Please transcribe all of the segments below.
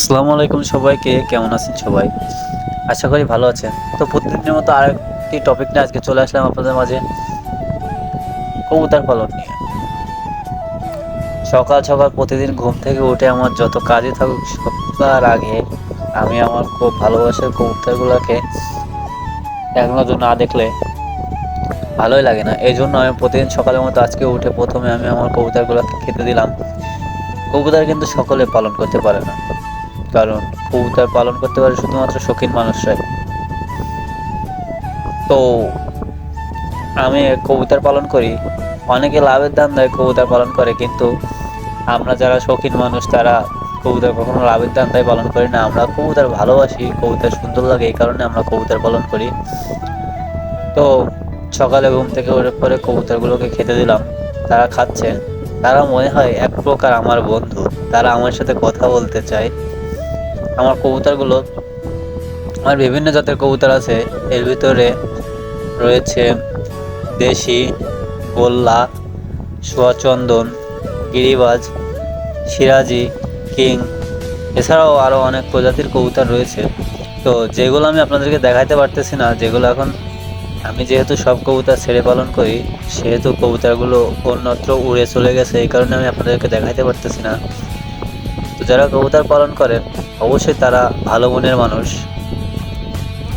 আসসালামু আলাইকুম সবাইকে, কেমন আছেন সবাই? আশা করি ভালো আছেন। তো প্রতিদিনের মতো আরেকটি টপিক নিয়ে আজকে চলে আসলাম আপনাদের মাঝে। কবুতর পালন নিয়ে। সকাল সকাল প্রতিদিন ঘুম থেকে উঠে আমার যত কাজে থাকুক সবার আগে আমি আমার খুব ভালোবাসার কবুতরগুলোকে এক নজর না দেখলে ভালোই লাগে না। এই জন্য আমি প্রতিদিন সকালের মতো আজকে উঠে প্রথমে আমি আমার কবুতরগুলোকে খেতে দিলাম। কবুতর কিন্তু সকলে পালন করতে পারে না। কারণ কবুতর পালন করতে পারে শুধুমাত্র শৌখিন মানুষরাই। তো আমি কবুতর পালন করি, অনেকে লাভের দাম দেয় কবুতর পালন করে, কিন্তু আমরা যারা শৌখিন মানুষ, তারা কবুতর কখনো লাভের দাম দেয় পালন করি না। আমরা কবুতর ভালোবাসি, কবুতর সুন্দর লাগে, এই কারণে আমরা কবুতর পালন করি। তো সকালে ঘুম থেকে ওঠার পরে কবুতরগুলোকে খেতে দিলাম। তারা খাচ্ছে। তারা মনে হয় এক প্রকার আমার বন্ধু। তারা আমার সাথে কথা বলতে চায়। আমার কবুতরগুলো, আমার বিভিন্ন জাতের কবুতর আছে। এর ভিতরে রয়েছে দেশি, গোল্লা, সোয়াচন্দন, গিরিবাজ, সিরাজি, কিং। এছাড়াও আরও অনেক প্রজাতির কবুতর রয়েছে। তো যেগুলো আমি আপনাদেরকে দেখাতে পারতেছি না, যেগুলো এখন আমি যেহেতু সব কবুতর ছেড়ে পালন করি, সেহেতু কবুতরগুলো অন্যত্র উড়ে চলে গেছে, এই কারণে আমি আপনাদেরকে দেখাতে পারতেছি না। তো যারা কবুতর পালন করেন অবশ্যই তারা ভালো মনের মানুষ।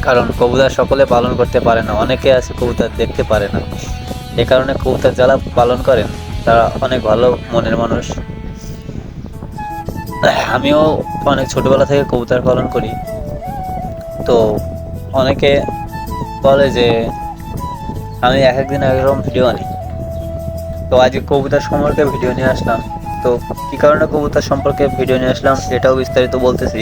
কারণ কবুতর সকলে পালন করতে পারে না, অনেকে আছে কবুতর দেখতে পারে না। এ কারণে কবুতর যারা পালন করেন, তারা অনেক ভালো মনের মানুষ। আমিও অনেক ছোটবেলা থেকে কবুতর পালন করি। তো অনেকে বলে যে, আমি এক একদিন এক রকম ভিডিও আনি। তো আজকে কবুতর সম্পর্কে ভিডিও নিয়ে আসলাম। তো কী কারণে কবুতর সম্পর্কে ভিডিও নিয়ে আসলাম এটাও বিস্তারিত বলতেছি।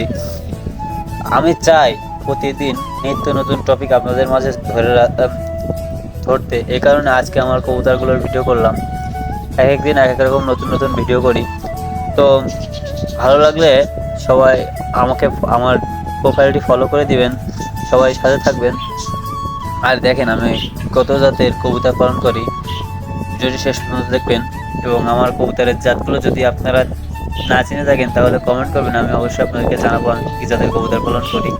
আমি চাই প্রতিদিন নিত্য নতুন টপিক আপনাদের মাঝে ধরে ধরতে। এই কারণে আজকে আমার কবুতরগুলোর ভিডিও করলাম। এক একদিন এক এক রকম নতুন নতুন ভিডিও করি। তো ভালো লাগলে সবাই আমাকে আমার প্রোফাইলটি ফলো করে দিবেন। সবাই সাথে থাকবেন। আর দেখেন আমি কত জাতের কবিতা পালন করি। যদি শেষ পর্যন্ত দেখবেন। এবং আমার কবুতরের জাতগুলো যদি আপনারা না চিনে থাকেন, তাহলে কমেন্ট করবেন। আমি অবশ্যই আপনাদেরকে জানাব, আমি কি জাতের কবুতর পালন করি।